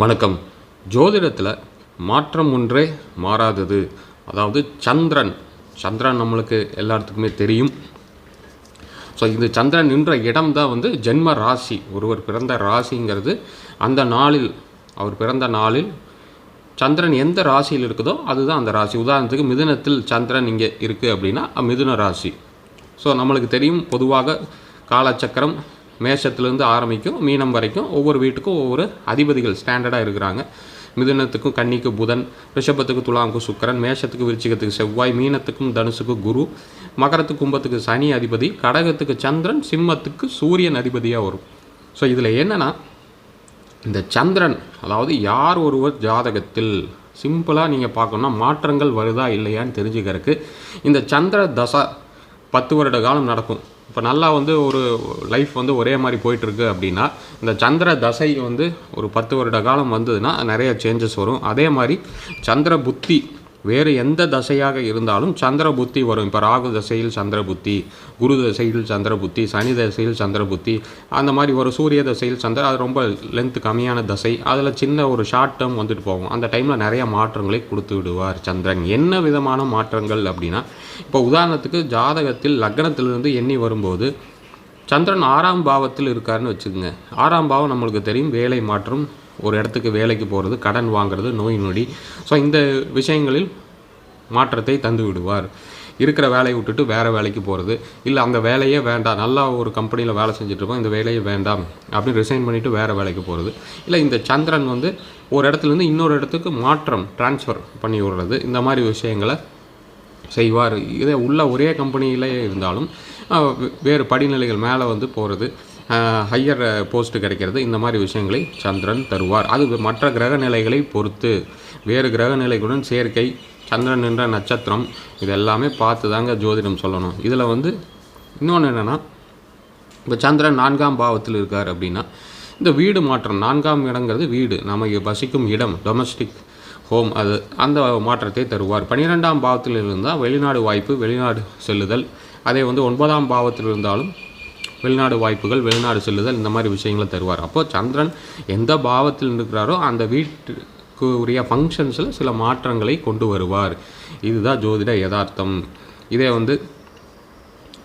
வணக்கம். ஜோதிடத்தில் மாற்றம் ஒன்றே மாறாதது. அதாவது சந்திரன். சந்திரன் நம்மளுக்கு எல்லாத்துக்குமே தெரியும். ஸோ இந்த சந்திரன் நின்ற இடம் தான் வந்து ஜென்ம ராசி. ஒருவர் பிறந்த ராசிங்கிறது அந்த நாளில் அவர் பிறந்த நாளில் சந்திரன் எந்த ராசியில் இருக்குதோ அதுதான் அந்த ராசி. உதாரணத்துக்கு மிதுனத்தில் சந்திரன் இங்கே இருக்குது அப்படின்னா மிதுன ராசி. ஸோ நம்மளுக்கு தெரியும் பொதுவாக காலச்சக்கரம் மேஷத்துலேருந்து ஆரம்பிக்கும் மீனம் வரைக்கும் ஒவ்வொரு வீட்டுக்கும் ஒவ்வொரு அதிபதிகள் ஸ்டாண்டர்டாக இருக்கிறாங்க. மிதுனத்துக்கும் கன்னிக்கு புதன் ரிஷபத்துக்கு துலாமுக்கு சுக்கரன் மேஷத்துக்கு விருச்சிகத்துக்கு செவ்வாய் மீனத்துக்கும் தனுசுக்கு குரு மகரத்துக்கு கும்பத்துக்கு சனி அதிபதி கடகத்துக்கு சந்திரன் சிம்மத்துக்கு சூரியன் அதிபதியாக வரும். ஸோ இதில் என்னென்னா இந்த சந்திரன் அதாவது யார் ஒருவர் ஜாதகத்தில் சிம்பிளாக நீங்கள் பார்க்கணும்னா மாற்றங்கள் வருதா இல்லையான்னு தெரிஞ்சுக்கிறதுக்கு இந்த சந்திர தசா பத்து வருட காலம் நடக்கும். இப்போ நல்லா வந்து ஒரு லைஃப் வந்து ஒரே மாதிரி போயிட்டுருக்கு அப்படின்னா இந்த சந்திர தசை வந்து ஒரு பத்து வருட காலம் வந்ததுன்னா நிறைய சேஞ்சஸ் வரும். அதே மாதிரி சந்திர புத்தி வேறு எந்த தசையாக இருந்தாலும் சந்திர புத்தி வரும். இப்போ ராகு தசையில் சந்திர புத்தி குரு தசையில் சந்திர புத்தி சனி தசையில் சந்திர புத்தி அந்த மாதிரி ஒரு சூரிய தசையில் சந்திர அது ரொம்ப லென்த் கம்மியான தசை. அதில் சின்ன ஒரு ஷார்ட் டேர்ம் வந்துட்டு போகும். அந்த டைமில் நிறைய மாற்றங்களை கொடுத்து விடுவார் சந்திரன். என்ன விதமான மாற்றங்கள் அப்படின்னா இப்போ உதாரணத்துக்கு ஜாதகத்தில் லக்னத்திலிருந்து எண்ணி வரும்போது சந்திரன் ஆறாம் பாவத்தில் இருக்காருன்னு வச்சுக்கோங்க. ஆறாம் பாவம் நம்மளுக்கு தெரியும். வேலை மாற்றம் ஒரு இடத்துக்கு வேலைக்கு போகிறது கடன் வாங்குறது நோய் நொடி. ஸோ இந்த விஷயங்களில் மாற்றத்தை தந்து விடுவார். இருக்கிற வேலையை விட்டுட்டு வேறு வேலைக்கு போகிறது இல்லை அந்த வேலையே வேண்டாம் நல்லா ஒரு கம்பெனியில் வேலை செஞ்சுட்ருப்போம் இந்த வேலையே வேண்டாம் அப்படின்னு ரிசைன் பண்ணிவிட்டு வேறு வேலைக்கு போகிறது இல்லை இந்த சந்திரன் வந்து ஒரு இடத்துலேருந்து இன்னொரு இடத்துக்கு மாற்றம் ட்ரான்ஸ்ஃபர் பண்ணி விடுறது. இந்த மாதிரி விஷயங்களை செய்வார். இதே உள்ள ஒரே கம்பெனியிலே இருந்தாலும் வேறு படிநிலைகள் மேலே வந்து போகிறது ஹையர் போஸ்ட்டு கிடைக்கிறது. இந்த மாதிரி விஷயங்களை சந்திரன் தருவார். அது மற்ற கிரக நிலைகளை பொறுத்து. வேறு கிரக நிலைகளுடன் சேர்க்கை சந்திரன் என்ற நட்சத்திரம் இது எல்லாமே பார்த்து தாங்க ஜோதிடம் சொல்லணும். இதில் வந்து இன்னொன்று என்னென்னா இப்போ சந்திரன் நான்காம் பாவத்தில் இருக்கார் அப்படின்னா இந்த வீடு மாற்றம் நான்காம் இடங்கிறது வீடு. நமக்கு வசிக்கும் இடம் டொமஸ்டிக் ஹோம் அது அந்த மாற்றத்தை தருவார். பன்னிரெண்டாம் பாவத்தில் இருந்தால் வெளிநாடு வாய்ப்பு வெளிநாடு செல்லுதல். அதே வந்து ஒன்பதாம் பாவத்தில் இருந்தாலும் வெளிநாடு வாய்ப்புகள் வெளிநாடு செல்லுதல் இந்த மாதிரி விஷயங்களை தருவார். அப்போது சந்திரன் எந்த பாவத்தில் இருக்கிறாரோ அந்த வீட்டுக்கு உரிய ஃபங்க்ஷன்ஸில் சில மாற்றங்களை கொண்டு வருவார். இதுதான் ஜோதிட யதார்த்தம். இதே வந்து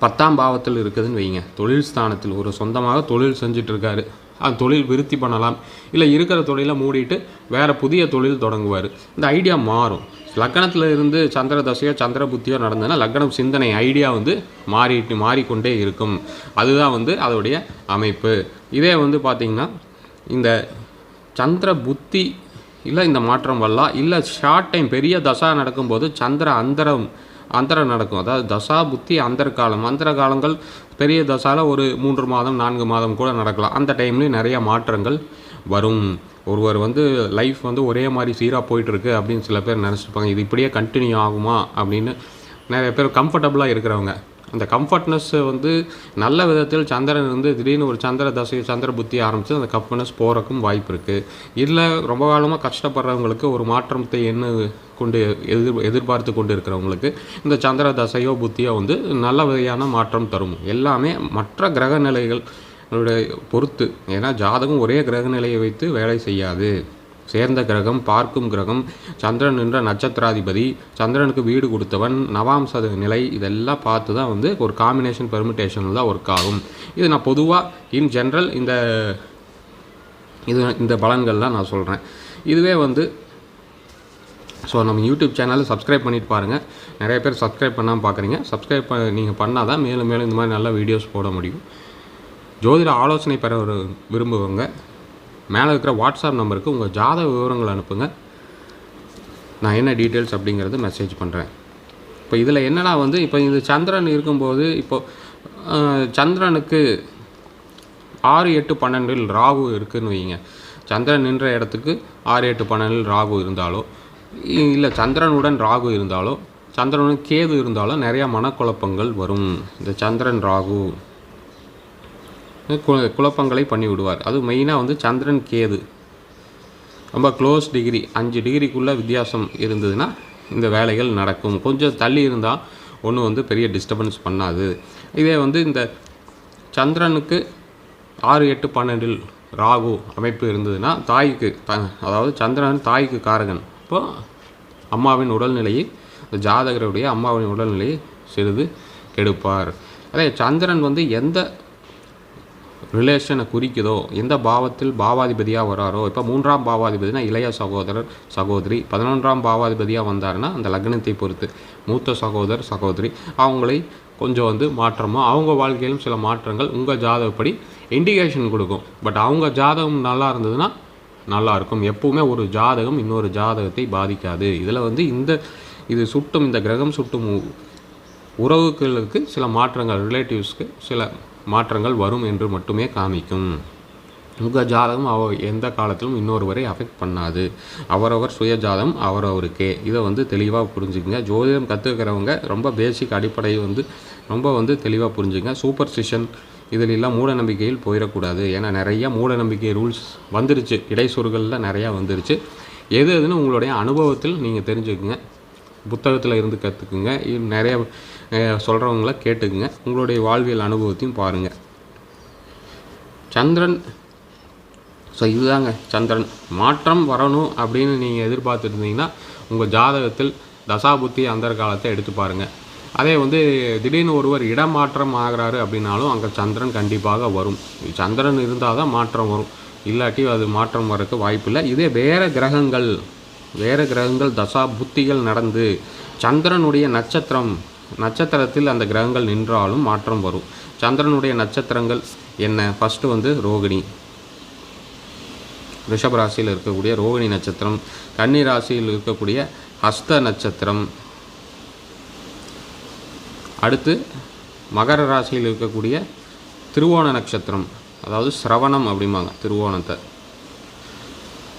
பத்தாம் பாவத்தில் இருக்குதுன்னு வைங்க தொழில் ஸ்தானத்தில் ஒரு சொந்தமாக தொழில் செஞ்சிட்ருக்காரு அந்த தொழில் விருத்தி பண்ணலாம். இல்லை இருக்கிற தொழிலை மூடிட்டு வேறு புதிய தொழில் தொடங்குவார். இந்த ஐடியா மாறும். லக்கணத்தில் இருந்து சந்திர தசையோ சந்திர புத்தியோ நடந்ததுன்னா லக்கணம் சிந்தனை ஐடியா வந்து மாறிட்டு மாறிக்கொண்டே இருக்கும். அதுதான் வந்து அதோடைய அமைப்பு. இதே வந்து பார்த்திங்கன்னா இந்த சந்திர புத்தி இல்லை இந்த மாற்றம் வரலாம். இல்லை ஷார்ட் டைம் பெரிய தசா நடக்கும்போது சந்திர அந்தரம் அந்தரம் நடக்கும். அதாவது தசா புத்தி அந்தர காலம் அந்தர காலங்கள் பெரிய தசால ஒரு மூன்று மாதம் நான்கு மாதம் கூட நடக்கலாம். அந்த டைம்லேயும் நிறைய மாற்றங்கள் வரும். ஒருவர் வந்து லைஃப் வந்து ஒரே மாதிரி சீராக போயிட்டுருக்கு அப்படின்னு சில பேர் நினச்சிருப்பாங்க. இது இப்படியே கண்டினியூ ஆகுமா அப்படின்னு நிறைய பேர் கம்ஃபர்டபுளாக இருக்கிறவங்க. அந்த கம்ஃபர்ட்னஸ் வந்து நல்ல விதத்தில் சந்திரன் வந்து திடீர்னு ஒரு சந்திர தசை சந்திர புத்தி ஆரம்பித்து அந்த கம்ஃபர்ட்னஸ் போகிறக்கும் வாய்ப்பு இருக்குது இல்லை ரொம்ப காலமாக கஷ்டப்படுறவங்களுக்கு ஒரு மாற்றத்தை என்ன கொண்டு எதிர் எதிர்பார்த்து கொண்டு இருக்கிறவங்களுக்கு இந்த சந்திர தசையோ புத்தியோ வந்து நல்ல வகையான மாற்றம் தரும். எல்லாமே மற்ற கிரக நிலைகள் பொறுத்து. ஏன்னா ஜாதகம் ஒரே கிரக நிலையை வைத்து வேலை செய்யாது. சேர்ந்த கிரகம் பார்க்கும் கிரகம் சந்திரன் என்ற நட்சத்திராதிபதி சந்திரனுக்கு வீடு கொடுத்தவன் நவாம்ச நிலை இதெல்லாம் பார்த்து தான் வந்து ஒரு காம்பினேஷன் பெர்மிட்டேஷன் தான் ஒர்க் ஆகும். இது நான் பொதுவாக இன் ஜென்ரல் இந்த இது இந்த பலன்கள்லாம் நான் சொல்கிறேன் இதுவே வந்து ஸோ நம்ம யூடியூப் சேனலை சப்ஸ்கிரைப் பண்ணிட்டு பாருங்கள் நிறைய பேர் சப்ஸ்கிரைப் பண்ணாமல் பார்க்குறீங்க சப்ஸ்கிரைப் பண்ண நீங்கள் பண்ணால் தான் மேலும் மேலும் இந்த மாதிரி நல்ல வீடியோஸ் போட முடியும். ஜோதிட ஆலோசனை பெற ஒரு விரும்புவங்க மேலே இருக்கிற வாட்ஸ்அப் நம்பருக்கு உங்கள் ஜாதக விவரங்கள் அனுப்புங்க. நான் என்ன டீட்டெயில்ஸ் அப்படிங்கிறது மெசேஜ் பண்ணுறேன் இப்போ இதில் என்னன்னா வந்து இப்போ இது சந்திரன் இருக்கும்போது இப்போது சந்திரனுக்கு ஆறு எட்டு பன்னெண்டில் ராகு இருக்குதுன்னு வைங்க சந்திரன் நின்ற இடத்துக்கு ஆறு எட்டு பன்னெண்டில் ராகு இருந்தாலோ இல்லை சந்திரனுடன் ராகு இருந்தாலோ சந்திரனுடன் கேது இருந்தாலோ நிறையா மனக்குழப்பங்கள் வரும். இந்த சந்திரன் ராகு. கு- குழப்பங்களை பண்ணி விடுவார் அது மெயினாக வந்து சந்திரன் கேது. ரொம்ப க்ளோஸ் டிகிரி அஞ்சு டிகிரிக்குள்ளே வித்தியாசம் இருந்ததுன்னா இந்த வேலைகள் நடக்கும். கொஞ்சம் தள்ளி இருந்தால் ஒன்றும் வந்து பெரிய டிஸ்டர்பன்ஸ் பண்ணாது. இதே வந்து இந்த சந்திரனுக்கு ஆறு எட்டு பன்னெண்டில் ராகு அமைப்பு இருந்ததுன்னா தாய்க்கு த அதாவது சந்திரன் தாய்க்கு காரகன். இப்போ அம்மாவின் உடல்நிலையை இந்த ஜாதகருடைய அம்மாவின் உடல்நிலையை சிறிது கெடுப்பார். அதே சந்திரன் வந்து எந்த ரிலேஷனை குறிக்குதோ எந்த பாவத்தில் பாவாதிபதியாக வராரோ இப்போ மூன்றாம் பாவாதிபதினா இளைய சகோதரர் சகோதரி பதினொன்றாம் பாவாதிபதியாக வந்தாருன்னா அந்த லக்னத்தை பொறுத்து. மூத்த சகோதரர் சகோதரி அவங்களை கொஞ்சம் வந்து மாற்றமோ அவங்க வாழ்க்கையிலும் சில மாற்றங்கள் உங்கள் ஜாதகப்படி இண்டிகேஷன் கொடுக்கும். பட் அவங்க ஜாதகம் நல்லா இருந்ததுன்னா நல்லா இருக்கும். எப்பவுமே ஒரு ஜாதகம் இன்னொரு ஜாதகத்தை பாதிக்காது. இதில் வந்து இந்த இது சுட்டும் இந்த கிரகம் சுட்டும் உறவுகளுக்கு சில மாற்றங்கள் ரிலேட்டிவ்ஸ்க்கு சில மாற்றங்கள் வரும் என்று மட்டுமே காமிக்கும். உங்கள் ஜாதகம் அவ எந்த காலத்திலும் இன்னொருவரை அஃபெக்ட் பண்ணாது. அவரவர் சுய ஜாதகம் அவரவருக்கே. இதை வந்து தெளிவாக புரிஞ்சுக்கங்க. ஜோதிடம் கற்றுக்கிறவங்க ரொம்ப பேசிக் அடிப்படை வந்து ரொம்ப வந்து தெளிவாக புரிஞ்சுங்க சூப்பர்ஸ்டிஷன் இதில் எல்லாம் மூட நம்பிக்கையில் போயிடக்கூடாது. ஏன்னா நிறைய மூட நம்பிக்கை ரூல்ஸ் வந்துருச்சு. இடைச்சொற்களில் நிறையா வந்துருச்சு. எது எதுன்னு உங்களுடைய அனுபவத்தில் நீங்கள் தெரிஞ்சுக்கங்க. புத்தகத்தில் இருந்து கற்றுக்குங்க நிறைய சொல்கிறவங்கள கேட்டுக்குங்க. உங்களுடைய வாழ்வியல் அனுபவத்தையும் பாருங்கள் சந்திரன் ஸோ இதுதாங்க சந்திரன். மாற்றம் வரணும் அப்படின்னு நீங்கள் எதிர்பார்த்துட்டு இருந்தீங்கன்னா உங்கள் ஜாதகத்தில் தசாபுத்தி அந்த காலத்தை எடுத்து பாருங்கள் அதே வந்து திடீர்னு ஒருவர் இடமாற்றம் ஆகிறாரு அப்படின்னாலும் அங்கே சந்திரன் கண்டிப்பாக வரும். சந்திரன் இருந்தால் தான் மாற்றம் வரும். இல்லாட்டி அது மாற்றம் வரக்கு வாய்ப்பில்லை. இதே வேறு கிரகங்கள் வேறு கிரகங்கள் தசா புத்திகள் நடந்து சந்திரனுடைய நட்சத்திரம் நட்சத்திரத்தில் அந்த கிரகங்கள் நின்றாலும் மாற்றம் வரும். சந்திரனுடைய நட்சத்திரங்கள் என்ன? ஃபஸ்ட்டு வந்து ரோகிணி. ரிஷபராசியில் இருக்கக்கூடிய ரோகிணி நட்சத்திரம் கன்னி ராசியில் இருக்கக்கூடிய ஹஸ்த நட்சத்திரம். அடுத்து மகர ராசியில் இருக்கக்கூடிய திருவோண நட்சத்திரம் அதாவது சிரவணம் அப்படிம்பாங்க திருவோணத்தை.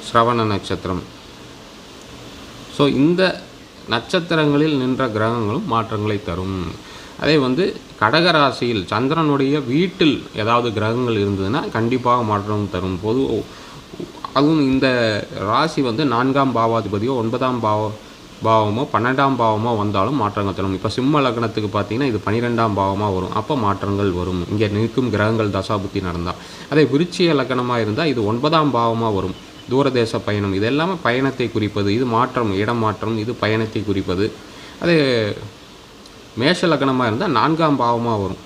சிரவண நட்சத்திரம். ஸோ இந்த நட்சத்திரங்களில் நின்ற கிரகங்களும் மாற்றங்களை தரும். அதே வந்து கடக ராசியில் சந்திரனுடைய வீட்டில் ஏதாவது கிரகங்கள் இருந்ததுன்னா கண்டிப்பாக மாற்றம் தரும். பொது அதுவும் இந்த ராசி வந்து நான்காம் பாவாதிபதியோ ஒன்பதாம் பாவ பாவமோ பன்னெண்டாம் பாவமோ வந்தாலும் மாற்றங்கள் தரும். இப்போ சிம்ம லக்னத்துக்கு பார்த்தீங்கன்னா இது பன்னிரெண்டாம் பாவமாக வரும். அப்போ மாற்றங்கள் வரும். இங்கே நிற்கும் கிரகங்கள் தசாபுத்தி நடந்தால் அதே விருச்சிய லக்னமாக இருந்தால் இது ஒன்பதாம் பாவமாக வரும். தூரதேச பயணம் இது எல்லாமே பயணத்தை குறிப்பது இது மாற்றம் இடம் மாற்றம் இது பயணத்தை குறிப்பது. அது மேஷ லக்னமாக இருந்தால் நான்காம் பாவமாக வரும்.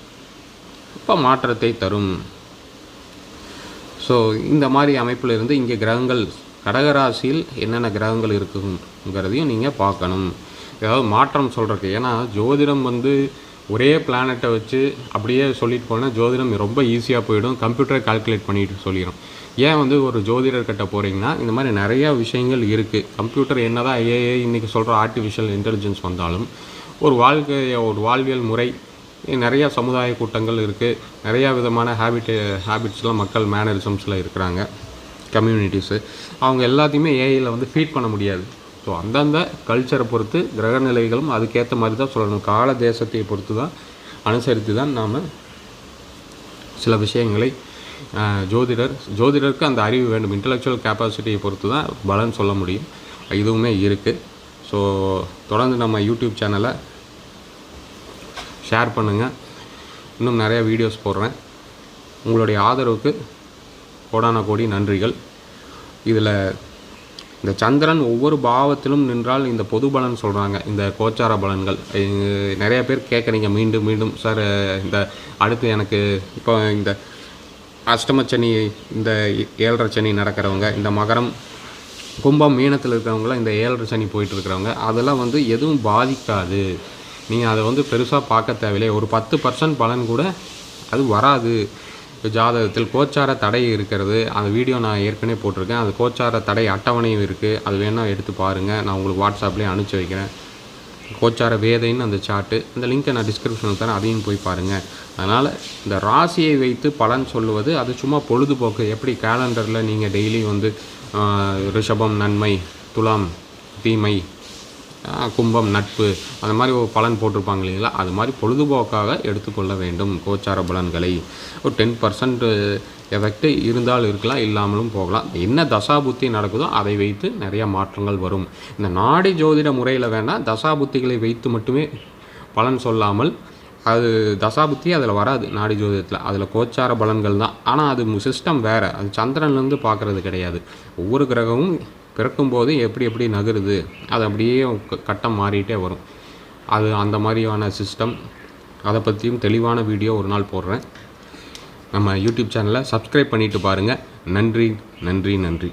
இப்போ மாற்றத்தை தரும். ஸோ இந்த மாதிரி அமைப்பில் இருந்து இங்கே கிரகங்கள் கடகராசியில் என்னென்ன கிரகங்கள் இருக்குங்கிறதையும் நீங்கள் பார்க்கணும். ஏதாவது மாற்றம் சொல்கிறக்கு ஏன்னா ஜோதிடம் வந்து ஒரே பிளானட்டை வச்சு அப்படியே சொல்லிட்டு போனால் ஜோதிடம் ரொம்ப ஈஸியாக போயிடும். கம்ப்யூட்டரை கால்குலேட் பண்ணிட்டு சொல்லிடும் ஏன் வந்து ஒரு ஜோதிடர்கிட்ட போகிறீங்கன்னா இந்த மாதிரி நிறையா விஷயங்கள் இருக்குது கம்ப்யூட்டர் என்ன தான் ஏஏ இன்றைக்கி சொல்கிற ஆர்டிஃபிஷியல் இன்டெலிஜென்ஸ் வந்தாலும் ஒரு வாழ்க்கைய ஒரு வாழ்வியல் முறை நிறையா சமுதாய கூட்டங்கள் இருக்குது நிறையா விதமான ஹேபிட் ஹேபிட்ஸ்லாம் மக்கள் மேனரிசம்ஸில் இருக்கிறாங்க. கம்யூனிட்டிஸு அவங்க எல்லாத்தையுமே ஏஐயில் வந்து ஃபீட் பண்ண முடியாது. ஸோ அந்தந்த கல்ச்சரை பொறுத்து கிரக நிலைகளும் அதுக்கேற்ற மாதிரி தான் சொல்லணும். கால தேசத்தை பொறுத்து தான் அனுசரித்து தான் நாம் சில விஷயங்களை ஜோதிடர் ஜோதிடருக்கு அந்த அறிவு வேண்டும். இன்டலெக்சுவல் கெப்பாசிட்டியை பொறுத்து தான் பலன் சொல்ல முடியும். இதுவுமே இருக்குது ஸோ தொடர்ந்து நம்ம யூடியூப் சேனலை ஷேர் பண்ணுங்கள் இன்னும் நிறையா வீடியோஸ் போடுறேன். உங்களுடைய ஆதரவுக்கு கோடான கோடி நன்றிகள். இதில் இந்த சந்திரன் ஒவ்வொரு பாவத்திலும் நின்றால் இந்த பொது பலன் சொல்கிறாங்க இந்த கோச்சார பலன்கள். நிறைய பேர் கேட்குறீங்க மீண்டும் மீண்டும். சார் இந்த அடுத்து எனக்கு இப்போ இந்த அஷ்டமச்சனி இந்த ஏழரை சனி நடக்கிறவங்க இந்த மகரம் கும்பம் மீனத்தில் இருக்கிறவங்களாம் இந்த ஏழரை சனி போயிட்டு இருக்கிறவங்க அதெல்லாம் வந்து எதுவும் பாதிக்காது. நீங்கள் அதை வந்து பெருசாக பார்க்க தேவையில்லை. ஒரு பத்து பர்சன்ட் பலன் கூட அது வராது. ஜாதகத்தில் கோச்சார தடை இருக்கிறது. அந்த வீடியோ நான் ஏற்கனவே போட்டிருக்கேன். அது கோச்சார தடை அட்டவணையும் இருக்குது அது வேணால் எடுத்து பாருங்கள் நான் உங்களுக்கு வாட்ஸ்அப்லேயே அனுப்பிச்சி வைக்கிறேன். கோச்சார வேதைன்னு அந்த சார்ட்டு அந்த லிங்க்கை நான் டிஸ்கிரிப்ஷனில் தரேன். அதையும் போய் பாருங்கள் அதனால் இந்த ராசியை வைத்து பலன் சொல்லுவது அது சும்மா பொழுதுபோக்கு. எப்படி கேலண்டரில் நீங்கள் டெய்லி வந்து ரிஷபம் நன்மை துலாம் தீமை கும்பம் நட்பு அந்த மாதிரி ஒரு பலன் போட்டிருப்பாங்க இல்லைங்களா? அது மாதிரி பொழுதுபோக்காக எடுத்துக்கொள்ள வேண்டும் கோச்சார பலன்களை. ஒரு டென் பர்சன்ட் எஃபெக்ட் இருந்தால் இருக்கலாம் இல்லாமலும் போகலாம். என்ன தசாபுத்தி நடக்குதோ அதை வைத்து நிறைய மாற்றங்கள் வரும். இந்த நாடி ஜோதிட முறையில் வேணால் தசாபுத்திகளை வைத்து மட்டுமே பலன் சொல்லாமல் அது தசாபுத்தி அதில் வராது நாடி ஜோதிடத்தில். அதில் கோச்சார பலன்கள் தான். ஆனால் அது சிஸ்டம் வேறு. அது சந்திரன்லேருந்து பார்க்குறது கிடையாது. ஒவ்வொரு கிரகமும் பிறக்கும்போது எப்படி எப்படி நகருது அது அப்படியே க- கட்டம் மாறிட்டே வரும். அது அந்த மாதிரியான சிஸ்டம் அதை பற்றியும் தெளிவான வீடியோ ஒரு நாள் போடுறேன். நம்ம யூடியூப் சேனலை சப்ஸ்கிரைப் பண்ணிவிட்டு பாருங்கள் நன்றி நன்றி நன்றி.